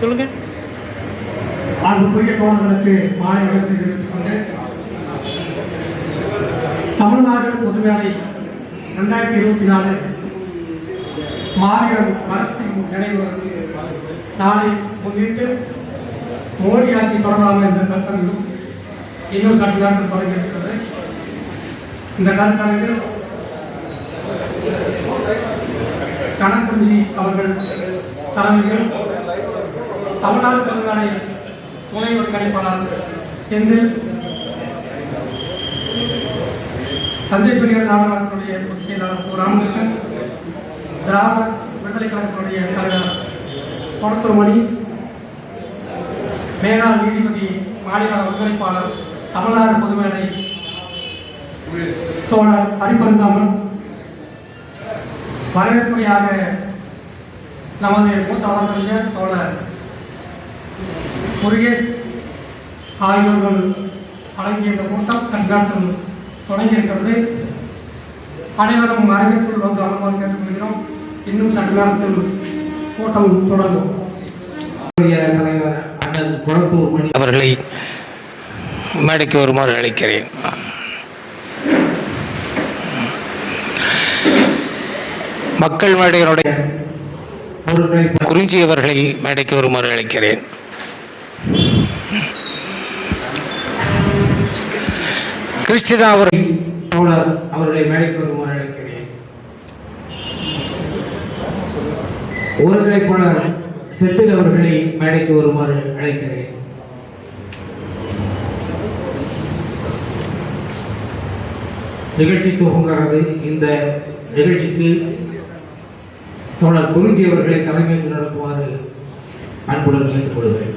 சொல்லுங்க. அன்புக்குரிய தோழர்களுக்கு மாலை வணக்கம் தெரிவித்துக் கொண்டு தமிழ்நாடு பொதுவேலை ரெண்டாயிரத்தி இருபத்தி நாலு மாநில வளர்ச்சி நினைவு நாளை முன்னிட்டு மோடி ஆட்சி தொடரலாம் என்ற கருத்தரங்கும் இன்னும் சற்று நாட்கள் தொடங்கி இருக்கிறது. இந்த கருத்தரங்கில் கணக்குஞ்சி அவர்கள் தலைமையில் தமிழ்நாடு தெலுங்கானை துணை ஒருங்கிணைப்பாளர் சென்று தந்தை பெரியார் நாடகத்தினுடைய பொதுச் செயலாளர் கு. ராமகிருஷ்ணன். திராவிட விடுதலை கழகத்துடைய தலைவர் கொடத்தூர் மேலாண் மேலாள் நீதிபதி மாநில ஒருங்கிணைப்பாளர் தமிழ்நாடு பொதுமேடை தோழர் ஹரிபந்தாமன் வரவேற்புரையாக நமது மூத்த வழக்கறிஞர் தோழர் முருகேஷ் ஆகியோர்கள் அடங்கிய இந்த கூட்டம் சன்றாட்டம் தொடங்கியிருக்கிறது. அனைவரும் வரவேற்பில் வந்து அனுமதி கேட்டுக்கொள்கிறோம். இன்னும் சற்று கூட்டம் தொடங்கும். தலைவர் அண்ணன் குளத்தூர் மணி அவர்களை மேடைக்கு வருமாறு அழைக்கிறேன். மக்கள் மேடையினுடைய குறிஞ்சியவர்களை குறிஞ்சி அவர்களை மேடைக்கு வருமாறு அழைக்கிறேன். கிறிஸ்டினா அவர்கள் தோழர் அவர்களை மேடைக்கு வருமாறு அழைக்கிறேன். ஒருங்கிணைப்பாளர் செந்தில் அவர்களை மேடைக்கு வருமாறு அழைக்கிறேன். நிகழ்ச்சி துவங்குகிறது இந்த நிகழ்ச்சிக்கு தோழர் குருஜி அவர்களை தலைமையில் நடத்துமாறு அன்புடன் கேட்டுக்கொள்கிறேன்.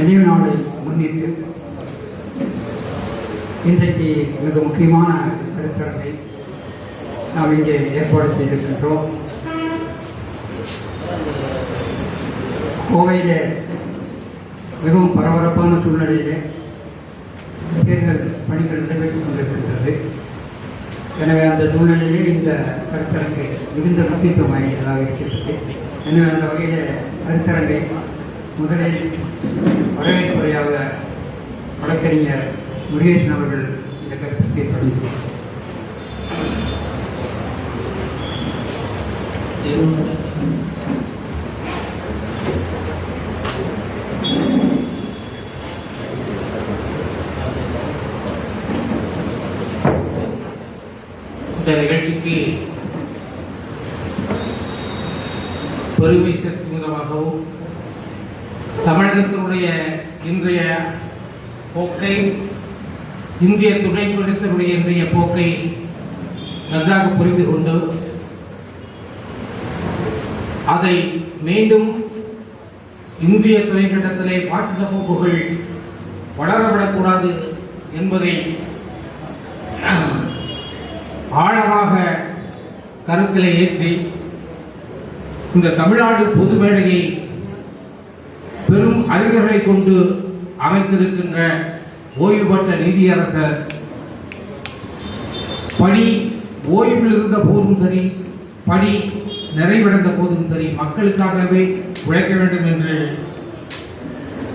நினைவு நாளை முன்னிட்டு இன்றைக்கு மிக முக்கியமான கருத்தரங்கை நாம் இங்கே ஏற்பாடு செய்திருக்கின்றோம். கோவையில் மிகவும் பரபரப்பான சூழ்நிலையிலே தேர்தல் பணிகள் நடைபெற்றுக் கொண்டிருக்கின்றது. எனவே அந்த சூழ்நிலையிலே இந்த கருத்தரங்கை மிகுந்த முக்கியத்துவம் வாய்ந்ததாக இருக்கின்றது எனவே அந்த வகையில் கருத்தரங்கை முதலில் வரவேற்புரையாக வழக்கறிஞர் முருகேசன் அவர்கள் இந்த கருத்துக்கு தொடங்கி இந்த நிகழ்ச்சிக்கு பெருமை சேர்த்த விதமாகவும் தமிழகத்தினுடைய இன்றைய போக்கை இந்திய துணைக்கண்டத்தினுடைய இன்றைய போக்கை நன்றாக புரிந்து கொண்டு அதை மீண்டும் இந்திய துணைக்கண்டத்திலே பாசிச போக்குகள் வளரவிடக்கூடாது என்பதை ஆழமாக கருத்திலே ஏற்றி இந்த தமிழ்நாடு பொது மேடையை பெரும் அறிஞர்களை கொண்டு அமைத்திருக்கின்ற ஓய்வு பெற்ற நீதியரசர். பணி ஓய்வில் இருந்த போதும் சரி பணி நிறைவடைந்த போதும் சரி மக்களுக்காகவே உழைக்க வேண்டும் என்று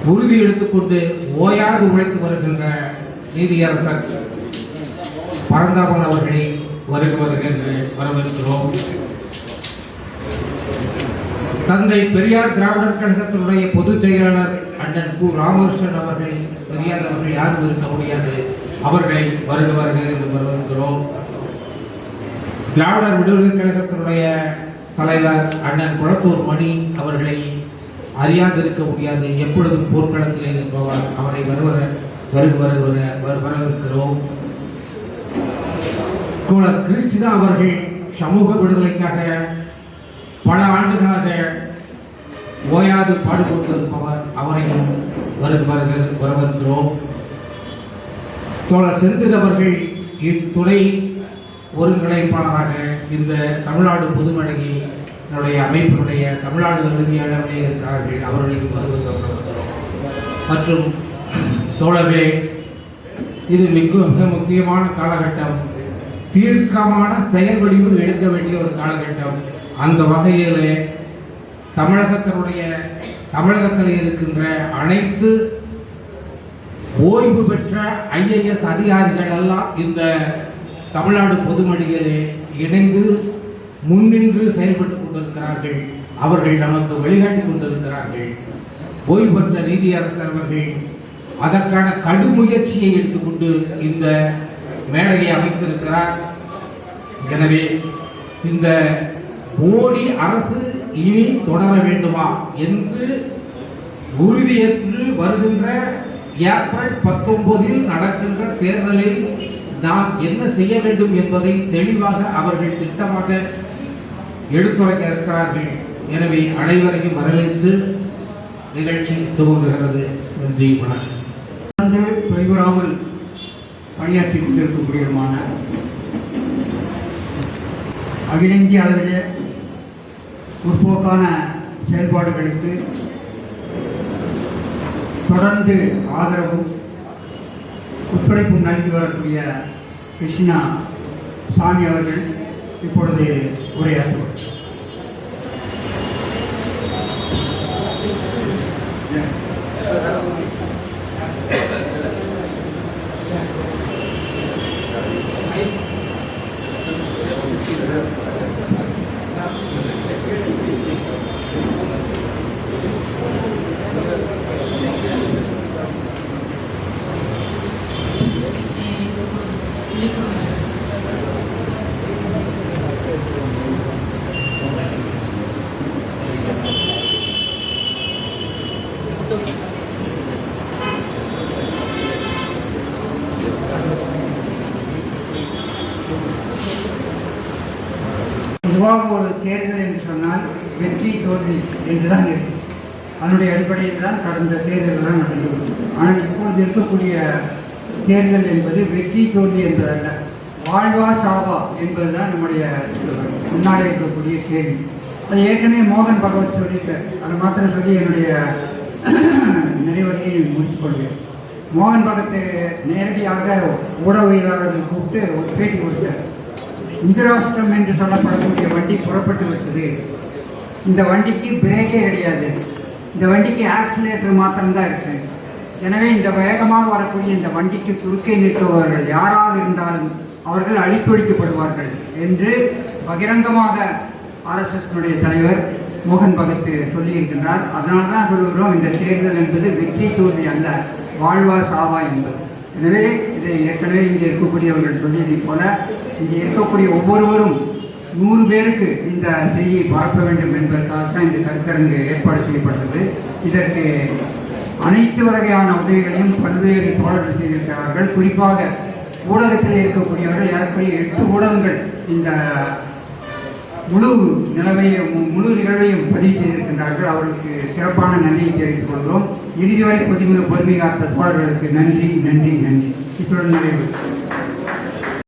உறுதி எடுத்துக்கொண்டு ஓயாது உழைத்து வருகின்ற நீதியரசர் பரந்தாபன் அவர்களை வருக வருக என்று வரவேற்கிறோம். தந்தை பெரியார் திராவிடர் கழகத்தினுடைய பொதுச் செயலாளர் அண்ணன் கு. ராமகிருஷ்ணன் அவர்களை தெரியாதவர்கள் யாரும் இருக்க முடியாது. அவர்களை வருக வருக என்று வரவேற்கிறோம் திராவிடர் விடுதலை கழகத்தினுடைய தலைவர் அண்ணன் குளத்தூர் மணி அவர்களை அறியாதிருக்க முடியாது. எப்பொழுதும் போர்க்களத்திலே இருப்பவர் அவரை வருவர வருக வருக வர- வர- வரவேற்கிறோம். அவர்கள் சமூக விடுதலைக்காக பல ஆண்டுகளாக ஓயாது பாடுபட்டிருப்பவர் அவரையும் வருக வருக தோழர் செந்தில் அவர்கள் இத்துறை ஒருங்கிணைப்பாளராக இந்த தமிழ்நாடு பொதுமடகினுடைய அமைப்பினுடைய தமிழ்நாடு உரிமையாளர்களே இருக்கிறார்கள் அவர்களுக்கு வருவதற்கிறோம் மற்றும் தோழர்களே இது மிக மிக முக்கியமான காலகட்டம். தீர்க்கமான செயல் வடிவு எடுக்க வேண்டிய ஒரு காலகட்டம். அந்த வகையிலே தமிழகத்தினுடைய தமிழகத்தில் இருக்கின்ற அனைத்து ஓய்வு பெற்ற ஐஏஎஸ் அதிகாரிகள் எல்லாம் இந்த தமிழ்நாடு பொதுமணியிலே இணைந்து முன்னின்று செயல்பட்டுக் கொண்டிருக்கிறார்கள். அவர்கள் நமக்கு வழிகாட்டி கொண்டிருக்கிறார்கள். ஓய்வு பெற்ற நீதியரசர் அவர்கள் அதற்கான கடுமுயற்சியை எடுத்துக்கொண்டு இந்த மேடையை அமைத்திருக்கிறார். எனவே இந்த மோடி அரசு இனி தொடர வேண்டுமா என்று உறுதியேற்று வருகின்ற ஏப்ரல் பத்தொன்பதில் நடக்கின்ற தேர்தலில் நாம் என்ன செய்ய வேண்டும் என்பதை தெளிவாக அவர்கள் திட்டமாக எடுத்துரைக்க இருக்கிறார்கள். எனவே அனைவரையும் வரவேற்று நிகழ்ச்சி துவங்குகிறது. நன்றி வணக்கம். தொடர்ந்து தொய்வுறாமல் பணியாற்றி கொண்டிருக்கக்கூடியமான அகில இந்திய அளவிலே முற்போக்கான செயல்பாடுகளுக்கு தொடர்ந்து ஆதரவும் ஒத்துழைப்பும் நல்கி வரக்கூடிய கிருஷ்ணா சாமி அவர்கள் இப்பொழுது உரையாற்றுவார். பொதுவாக ஒரு தேர்தல் என்று சொன்னால் வெற்றி தோல்வி என்றுதான் இருக்கும். அதனுடைய அடிப்படையில் தான் கடந்த தேர்தல்கள்லாம் நடந்து ஆனால் இப்பொழுது இருக்கக்கூடிய தேர்தல் என்பது வெற்றி தோல்வி என்பதல்ல வாழ்வா சாவா என்பதுதான் நம்முடைய முன்னாடி இருக்கக்கூடிய கேள்வி. அது ஏற்கனவே மோகன் பகவத் சொல்லிட்டார். அதை மாத்திரம் சொல்லி என்னுடைய நிறைவரையை முடித்துக் கொள்கிறேன். மோகன் பகத்தை நேரடியாக ஊடகவியலாளர்கள் கூப்பிட்டு ஒரு பேட்டி கொடுத்தார். இந்திராஷ்டிரம் என்று சொல்லப்படக்கூடிய வண்டி புறப்பட்டு விட்டது. இந்த வண்டிக்கு பிரேக்கே கிடையாது. இந்த வண்டிக்கு ஆக்சிலேட்டர் மாத்திரம்தான் இருக்கு. எனவே இந்த வேகமாக வரக்கூடிய இந்த வண்டிக்கு குறுக்கே நிற்பவர்கள் யாராக இருந்தாலும் அவர்கள் அழித்தொழிக்கப்படுவார்கள் என்று பகிரங்கமாக ஆர்எஸ்எஸ்னுடைய தலைவர் மோகன் பகத் சொல்லியிருக்கின்றார். அதனால தான் சொல்லுகிறோம் இந்த தேர்தல் என்பது வெற்றி தோல்வி அல்ல வாழ்வா சாவா என்பது. எனவே ஏற்கனவே இங்கே இருக்கக்கூடியவர்கள் சொல்லியதைப் போல இங்கே இருக்கக்கூடிய ஒவ்வொருவரும் நூறு பேருக்கு இந்த செய்தியை பரப்ப வேண்டும் என்பதற்காக தான் இந்த கருத்தரங்கு ஏற்பாடு செய்யப்பட்டது. இதற்கு அனைத்து வகையான உதவிகளையும் பல்வேறு தோழர்கள் செய்திருக்கிறார்கள். குறிப்பாக ஊடகத்தில் இருக்கக்கூடியவர்கள் ஏற்கனவே எட்டு ஊடகங்கள் இந்த முழு நிலவையும் முழு நிகழ்வையும் பதிவு செய்திருக்கின்றார்கள். அவர்களுக்கு சிறப்பான நன்றியை தெரிவித்துக் கொள்கிறோம். இறுதி வரை பொதுமிக பொறுமை காத்த தோழர்களுக்கு நன்றி நன்றி நன்றி. இத்துடன் நிறைவு.